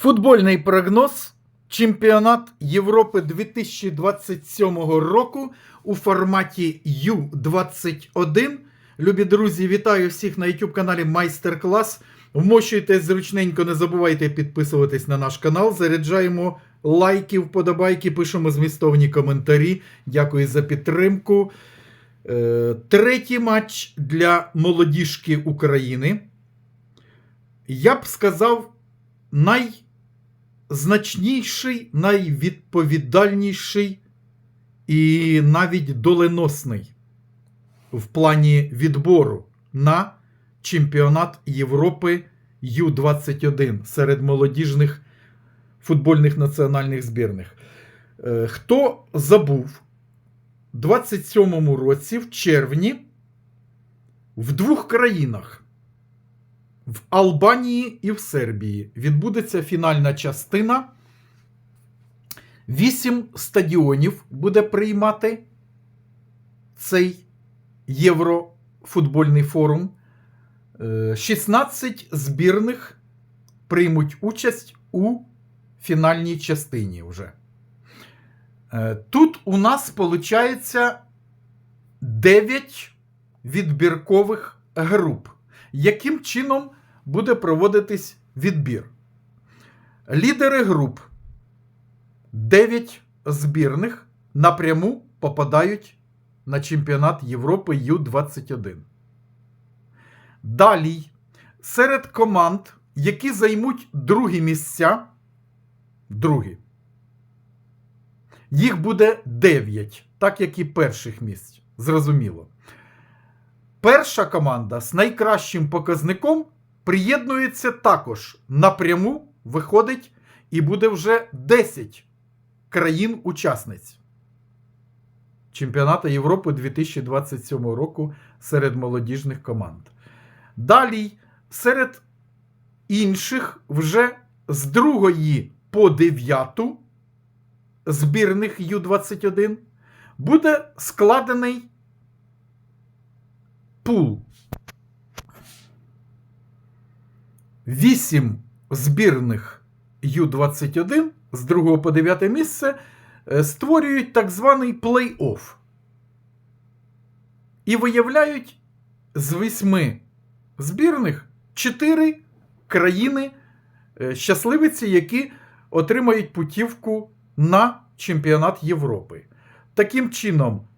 Футбольний прогноз. Чемпіонат Європи 2027 року у форматі Ю-21. Любі друзі, вітаю всіх на YouTube каналі Майстер-клас. Вмощуйтесь зручненько, не забувайте підписуватись на наш канал. Заряджаємо лайки, вподобайки, пишемо змістовні коментарі. Дякую за підтримку. Е, Третій матч для молодіжки України. Я б сказав, найзначніший, найвідповідальніший і навіть доленосний в плані відбору на чемпіонат Європи Ю-21 серед молодіжних футбольних національних збірних. Е, Хто забув, у 27-му році, в червні, в двох країнах в Албанії і в Сербії відбудеться фінальна частина. Вісім стадіонів буде приймати цей Єврофутбольний форум. Е, 16 збірних приймуть участь у фінальній частині вже. Е, Тут у нас виходить 9 відбіркових груп. Яким чином буде проводитись відбір? Лідери груп 9 збірних напряму попадають на чемпіонат Європи Ю-21. Далі серед команд, які займуть другі місця, другі, їх буде 9, так як і перших місць. Зрозуміло. Перша команда з найкращим показником приєднується також напряму, виходить, і буде вже 10 країн-учасниць Чемпіонату Європи 2027 року серед молодіжних команд. Далі, серед інших, вже з другої по дев'яту збірних Ю-21 буде складений пул. Вісім збірних Ю-21 з 2 по 9 місце е, створюють так званий плей-офф. І виявляють з восьми збірних 4 країни е, щасливиці, які отримають путівку на чемпіонат Європи. Таким чином,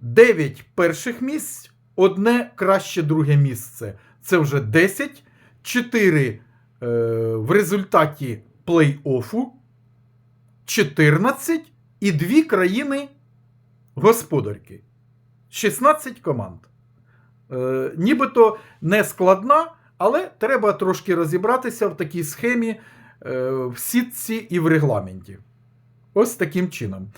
9 перших місць, одне краще друге місце. Це вже 10, 4 е, в результаті плей-оффу, 14 і 2 країни господарки. 16 команд. Е, нібито не складна, але треба трошки розібратися в такій схемі е, в сітці і в регламенті. Ось таким чином.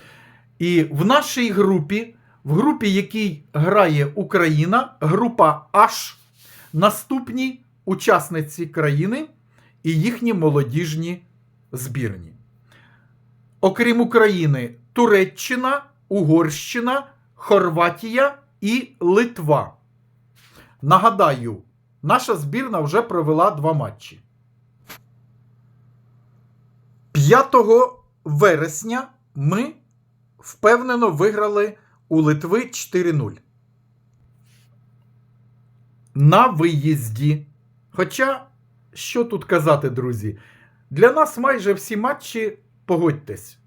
І в нашій групі, в групі, якій грає Україна, група H, наступні учасниці країни і їхні молодіжні збірні. Окрім України, Туреччина, Угорщина, Хорватія і Литва. Нагадаю, наша збірна вже провела два матчі. 5 вересня ми впевнено виграли у Литви 4-0. На виїзді. Хоча, що тут казати, друзі, для нас майже всі матчі, погодьтесь,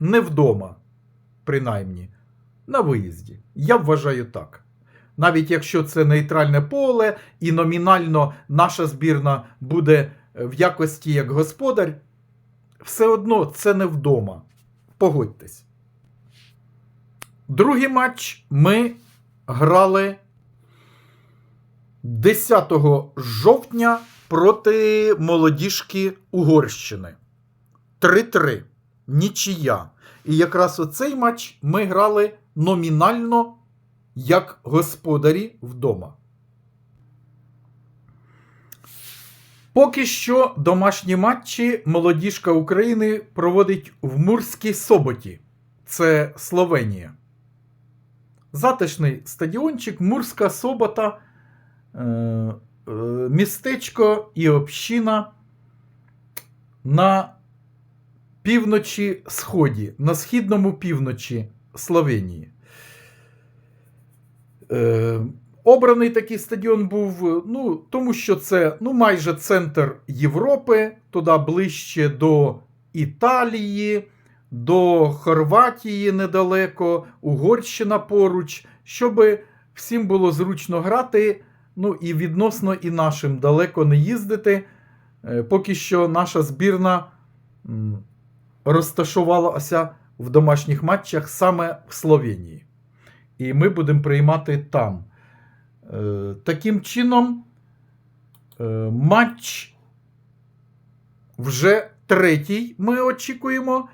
не вдома, принаймні, на виїзді. Я вважаю так. Навіть якщо це нейтральне поле і номінально наша збірна буде в якості як господар, все одно це не вдома. Погодьтесь. Другий матч ми грали 10 жовтня проти молодіжки Угорщини. 3-3. Нічия. І якраз оцей матч ми грали номінально як господарі вдома. Поки що домашні матчі молодіжка України проводить в Мурській Соботі. Це Словенія. Затишний стадіончик, Мурська Собота, містечко і община. на півночі сході, на східному півночі Словенії. Е, обраний такий стадіон був, ну, тому що це ну, майже центр Європи, туди ближче до Італії, до Хорватії недалеко, Угорщина поруч, щоб всім було зручно грати. Ну і відносно і нашим далеко не їздити. Е, Поки що наша збірна розташувалася в домашніх матчах саме в Словенії. І ми будемо приймати там. Е, Таким чином, е, матч вже третій ми очікуємо.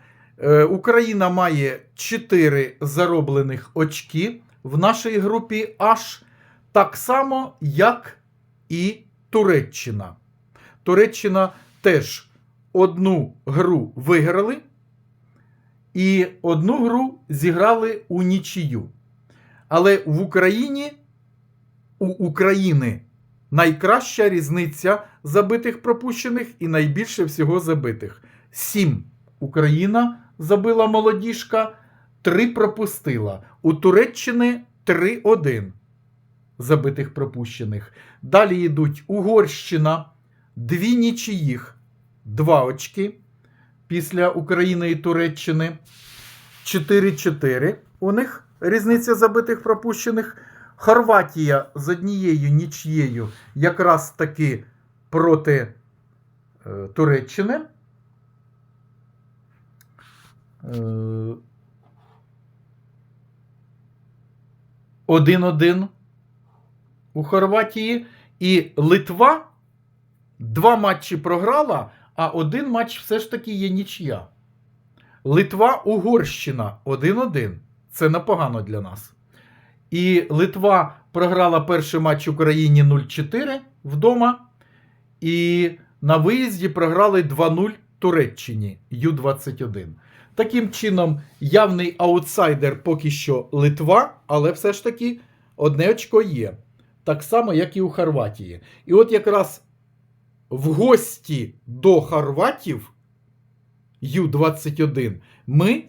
Україна має 4 зароблених очки в нашій групі H, так само, як і Туреччина. Туреччина теж одну гру виграли і одну гру зіграли у нічию. Але в Україні у України найкраща різниця забитих пропущених і найбільше всього забитих. Сім Україна забила молодіжка, три пропустила. У Туреччини 3-1 забитих пропущених. Далі йдуть Угорщина, дві нічиїх, два очки після України і Туреччини. 4-4 у них різниця забитих пропущених. Хорватія з однією нічією якраз таки проти е, Туреччини. Е, 1-1 у Хорватії. І Литва два матчі програла, а один матч все ж таки є нічия. Литва Угорщина 1-1. Це непогано для нас. І Литва програла перший матч Україні 0-4 вдома. І на виїзді програли 2-0 Туреччині Ю-21. Таким чином, явний аутсайдер поки що Литва, але все ж таки одне очко є. Так само, як і у Хорватії. І от якраз в гості до хорватів Ю-21 ми,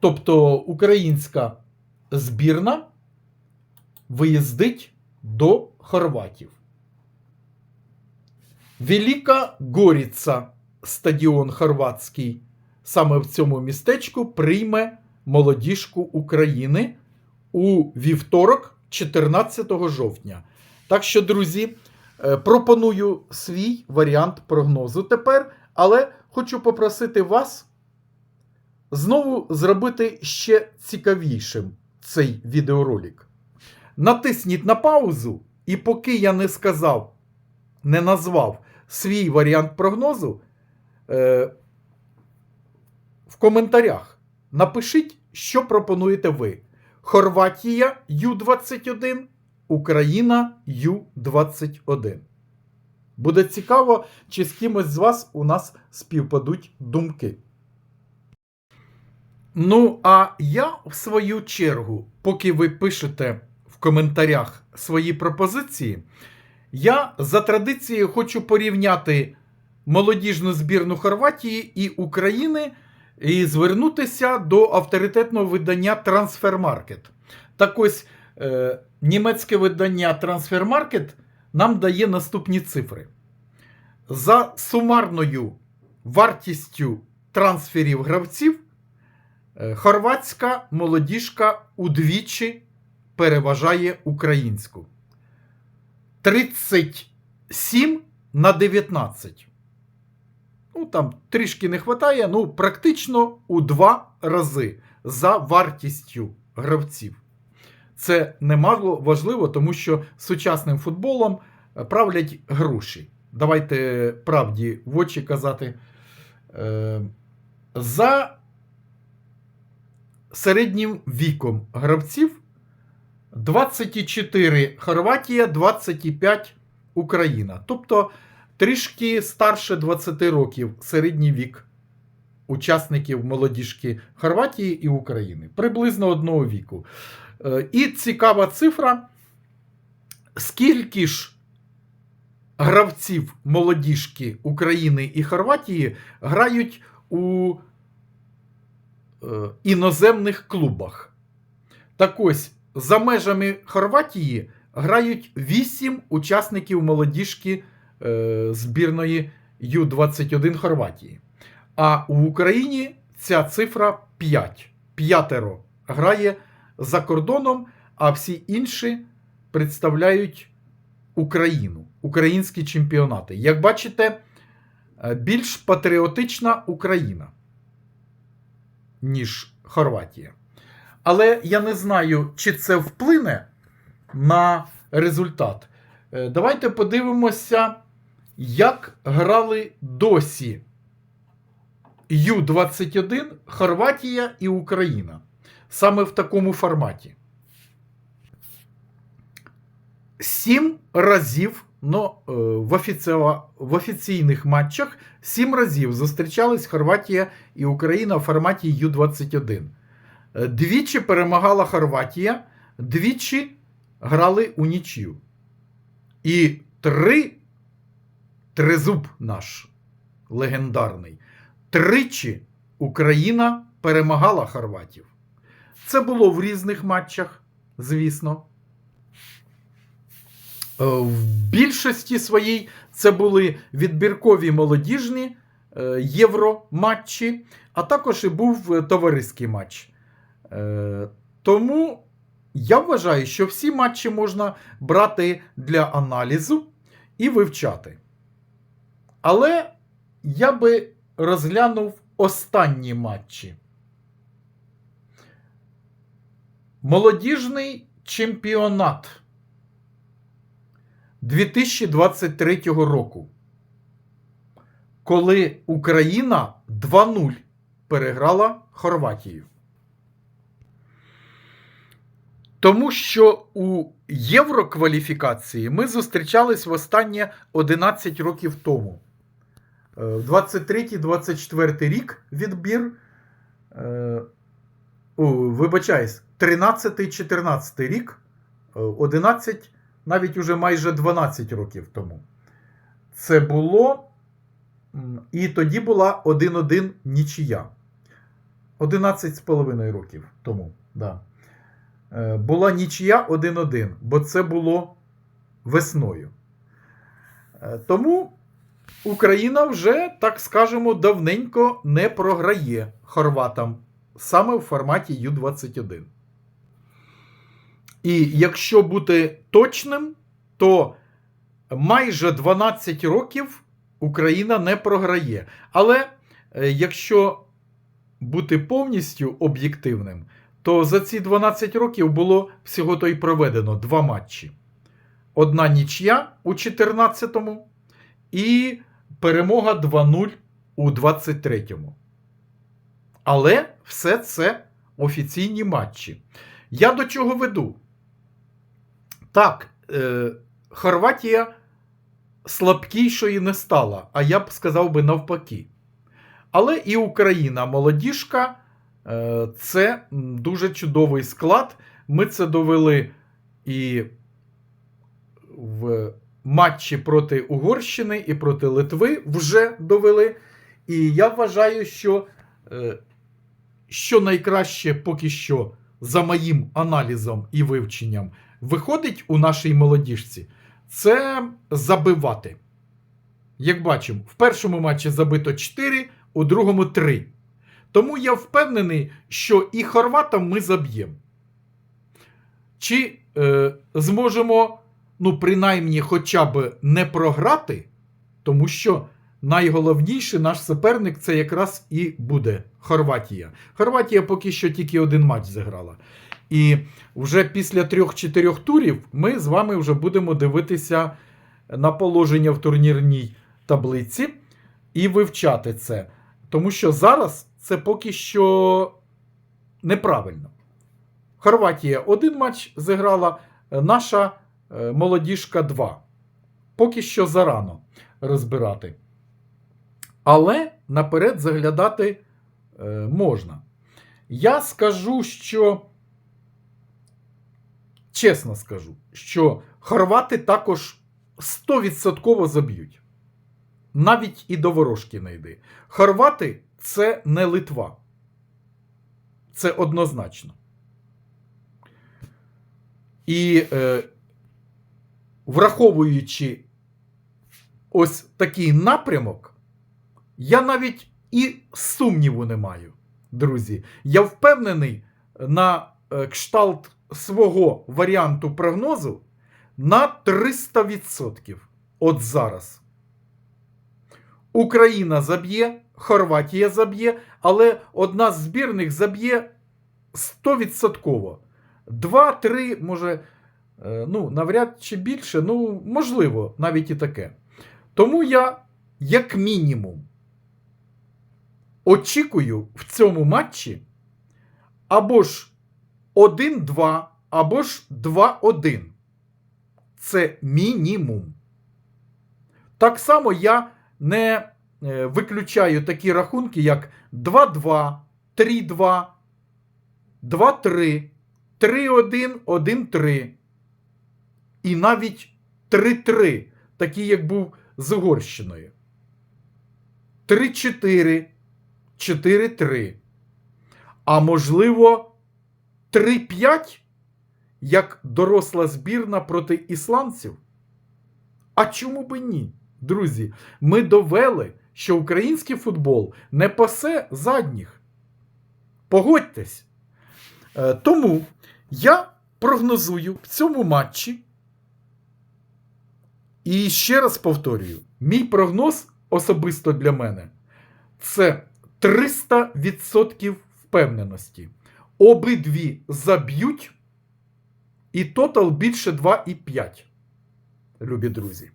тобто українська збірна, виїздить до хорватів. Велика Горіца, стадіон хорватський, саме в цьому містечку прийме молодіжку України у вівторок, 14 жовтня. Так що, друзі, е, пропоную свій варіант прогнозу тепер, але хочу попросити вас знову зробити ще цікавішим цей відеоролик. Натисніть на паузу, і поки я не сказав, не назвав свій варіант прогнозу, е, в коментарях напишіть, що пропонуєте ви. Хорватія Ю-21, Україна Ю-21. Буде цікаво, чи з кимось з вас у нас співпадуть думки. Ну, а я, в свою чергу, поки ви пишете в коментарях свої пропозиції, я за традицією хочу порівняти молодіжну збірну Хорватії і України і звернутися до авторитетного видання Transfermarket. Так ось е, німецьке видання Transfermarket нам дає наступні цифри. За сумарною вартістю трансферів гравців, е, хорватська молодіжка удвічі переважає українську. 37 на 19. Ну, там трішки не вистачає, ну, практично у два рази за вартістю гравців. Це немало важливо, тому що сучасним футболом е, правлять гроші. Давайте правді в очі казати. Е, За середнім віком гравців 24 Хорватія, 25 Україна. Тобто трішки старше 20 років середній вік учасників молодіжки Хорватії і України. Приблизно одного віку. Е, І цікава цифра, скільки ж гравців молодіжки України і Хорватії грають у е, іноземних клубах. Так ось, за межами Хорватії грають 8 учасників молодіжки збірної Ю-21 Хорватії. А в Україні ця цифра 5. П'ятеро грає за кордоном, а всі інші представляють Україну, українські чемпіонати. Як бачите, е, більш патріотична Україна, ніж Хорватія. Але я не знаю, чи це вплине на результат. Е, Давайте подивимося, як грали досі Ю-21, Хорватія і Україна. Саме в такому форматі. Сім разів ну, в, офіціа... в офіційних матчах сім разів зустрічались Хорватія і Україна в форматі Ю-21. Е, Двічі перемагала Хорватія, двічі грали у нічю. І три тризуб наш легендарний. Тричі Україна перемагала хорватів. Це було в різних матчах, звісно. Е, В більшості своїй це були відбіркові молодіжні е, євроматчі, а також і був е, товариський матч. Тому я вважаю, що всі матчі можна брати для аналізу і вивчати. Але я би розглянув останні матчі. Молодіжний чемпіонат 2023 року, коли Україна 2-0 переграла Хорватію. Тому що у Єврокваліфікації ми зустрічались востаннє 11 років тому. Е, В 23-24 рік відбір. е, вибачаюсь, 13-14 рік, е, 11, навіть уже майже 12 років тому. Це було. І тоді була 1-1 нічия. 11,5 років тому. Да. Е, Була нічия 1-1, бо це було весною. Е, Тому Україна вже, так скажемо, давненько не програє хорватам саме в форматі Ю-21. І якщо бути точним, то майже 12 років Україна не програє. Але е, якщо бути повністю об'єктивним, то за ці 12 років було всього то й проведено два матчі. Одна нічия у 14-му і перемога 2-0 у 23-му. Але все це офіційні матчі. Я до чого веду? Так, е, Хорватія слабкішою не стала, а я б сказав би навпаки. Але і Україна молодіжка е, це дуже чудовий склад. Ми це довели і в матчі проти Угорщини і проти Литви вже довели. І я вважаю, що, е, що найкраще поки що, за моїм аналізом і вивченням, виходить у нашій молодіжці, це забивати. Як бачимо, в першому матчі забито 4, у другому 3. Тому я впевнений, що і хорватам ми заб'ємо. Чи е, зможемо, ну, принаймні, хоча б не програти, тому що найголовніший наш суперник це якраз і буде Хорватія. Хорватія поки що тільки один матч зіграла. І вже після трьох-чотирьох турів ми з вами вже будемо дивитися на положення в турнірній таблиці і вивчати це. Тому що зараз це поки що неправильно. Хорватія один матч зіграла, наша молодіжка два. Поки що зарано розбирати. Але наперед заглядати е, можна. Я скажу, що. Чесно скажу, що хорвати також 100% заб'ють. Навіть і до ворожки не йди. Хорвати це не Литва. Це однозначно. І е, враховуючи ось такий напрямок, я навіть і сумніву не маю, друзі. Я впевнений на е, кшталт свого варіанту прогнозу на 300%. От зараз. Україна заб'є, Хорватія заб'є, але одна з збірних заб'є 100%. Два-три, може, ну, навряд чи більше, ну, можливо, навіть і таке. Тому я, як мінімум, очікую в цьому матчі або ж 1-2, або ж 2-1. Це мінімум. Так само я не е, виключаю такі рахунки, як 2-2, 3-2, 2-3, 3-1, 1-3. І навіть 3-3, такий, як був з Угорщиною. 3-4, 4-3. А можливо, 3-5, як доросла збірна проти ісландців? А чому би ні? Друзі, ми довели, що український футбол не пасе задніх. Погодьтесь. Е, Тому я прогнозую в цьому матчі. І ще раз повторюю: мій прогноз особисто для мене це 300% впевненості. Обидві заб'ють, і тотал більше 2,5. Любі друзі.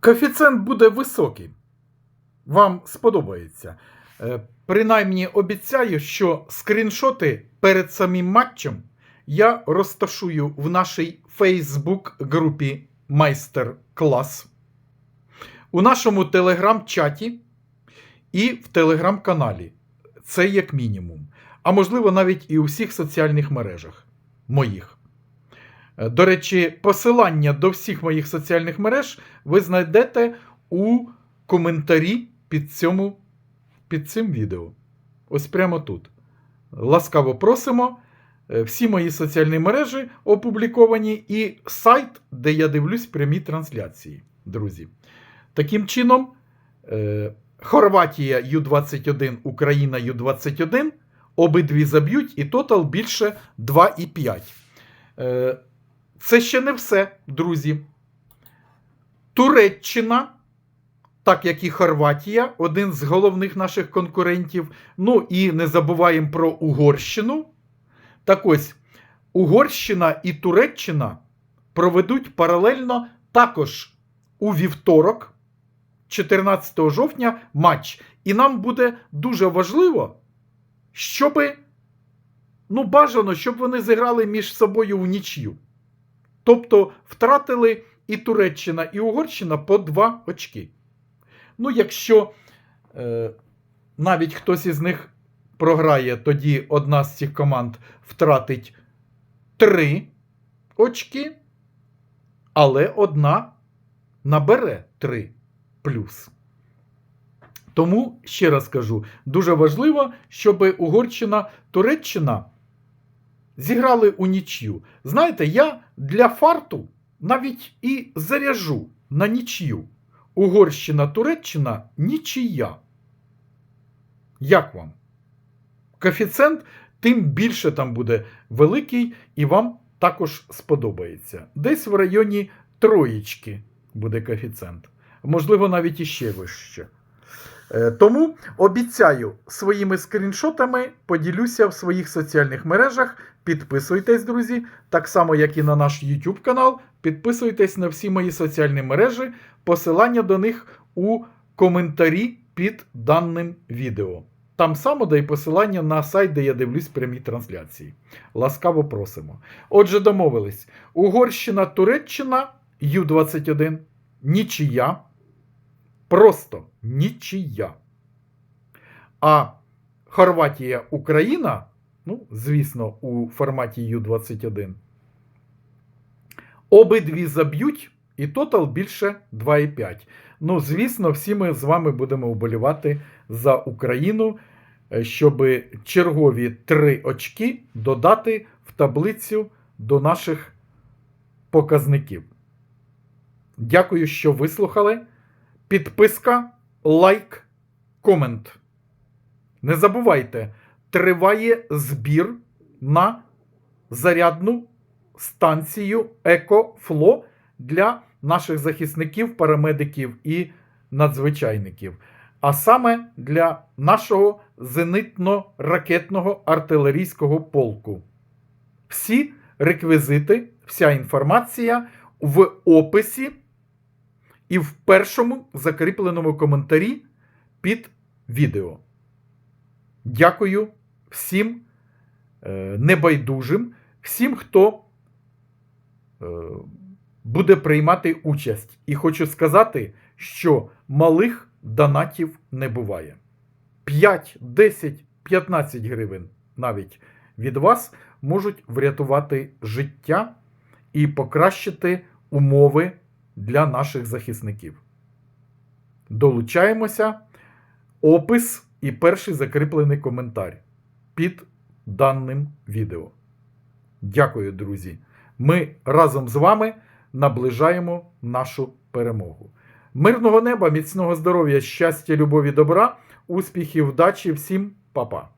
Коефіцієнт буде високий. Вам сподобається. Е, Принаймні обіцяю, що скріншоти перед самим матчем я розташую в нашій Facebook-групі Майстер-клас, у нашому телеграм-чаті і в телеграм-каналі. Це як мінімум. А можливо, навіть і у всіх соціальних мережах моїх. До речі, посилання до всіх моїх соціальних мереж ви знайдете у коментарі під, цьому, під цим відео. Ось прямо тут. Ласкаво просимо. Е, Всі мої соціальні мережі опубліковані, і сайт, де я дивлюсь прямі трансляції, друзі. Таким чином, е, Хорватія Ю-21, Україна Ю-21 обидві заб'ють, і тотал більше 2,5. Е, Це ще не все, друзі. Туреччина, так як і Хорватія, один з головних наших конкурентів. Ну і не забуваємо про Угорщину. Так ось, Угорщина і Туреччина проведуть паралельно також у вівторок, 14 жовтня, матч. І нам буде дуже важливо, щоб, ну, бажано, щоб вони зіграли між собою в нічю. Тобто втратили і Туреччина, і Угорщина по два очки. Ну, якщо е, навіть хтось із них програє, тоді одна з цих команд втратить 3 очки, але одна набере 3 плюс. Тому, ще раз кажу, дуже важливо, щоб Угорщина, Туреччина зіграли у нічю. Знаєте, я для фарту навіть і заряжу на нічю. Угорщина, Туреччина нічия. Як вам? Коефіцієнт тим більше там буде великий, і вам також сподобається. Десь в районі троєчки буде коефіцієнт. Можливо, навіть іще вище. Е, Тому обіцяю своїми скріншотами поділюся в своїх соціальних мережах. Підписуйтесь, друзі, так само, як і на наш YouTube канал. Підписуйтесь на всі мої соціальні мережі, посилання до них у коментарі під даним відео. Там само й посилання на сайт, де я дивлюсь прямі трансляції. Ласкаво просимо. Отже, домовились: Угорщина, Туреччина, Ю-21, нічия. Просто нічия. А Хорватія, Україна, ну, звісно, у форматі Ю-21. Обидві заб'ють, і тотал більше 2,5. Ну, звісно, всі ми з вами будемо вболівати за Україну, е, щоб чергові три очки додати в таблицю до наших показників. Дякую, що вислухали. Підписка, лайк, комент. Не забувайте, триває збір на зарядну станцію EcoFlow для наших захисників, парамедиків і надзвичайників. А саме для нашого зенитно-ракетного артилерійського полку. Всі реквізити, вся інформація в описі і в першому закріпленому коментарі під відео. Дякую всім е, небайдужим, всім, хто е, буде приймати участь. І хочу сказати, що малих донатів не буває. 5, 10, 15 гривень навіть від вас можуть врятувати життя і покращити умови для наших захисників. Долучаємося. Опис і перший закріплений коментар під даним відео. Дякую, друзі. Ми разом з вами наближаємо нашу перемогу. Мирного неба, міцного здоров'я, щастя, любові, добра, успіхів, вдачі, всім па-па!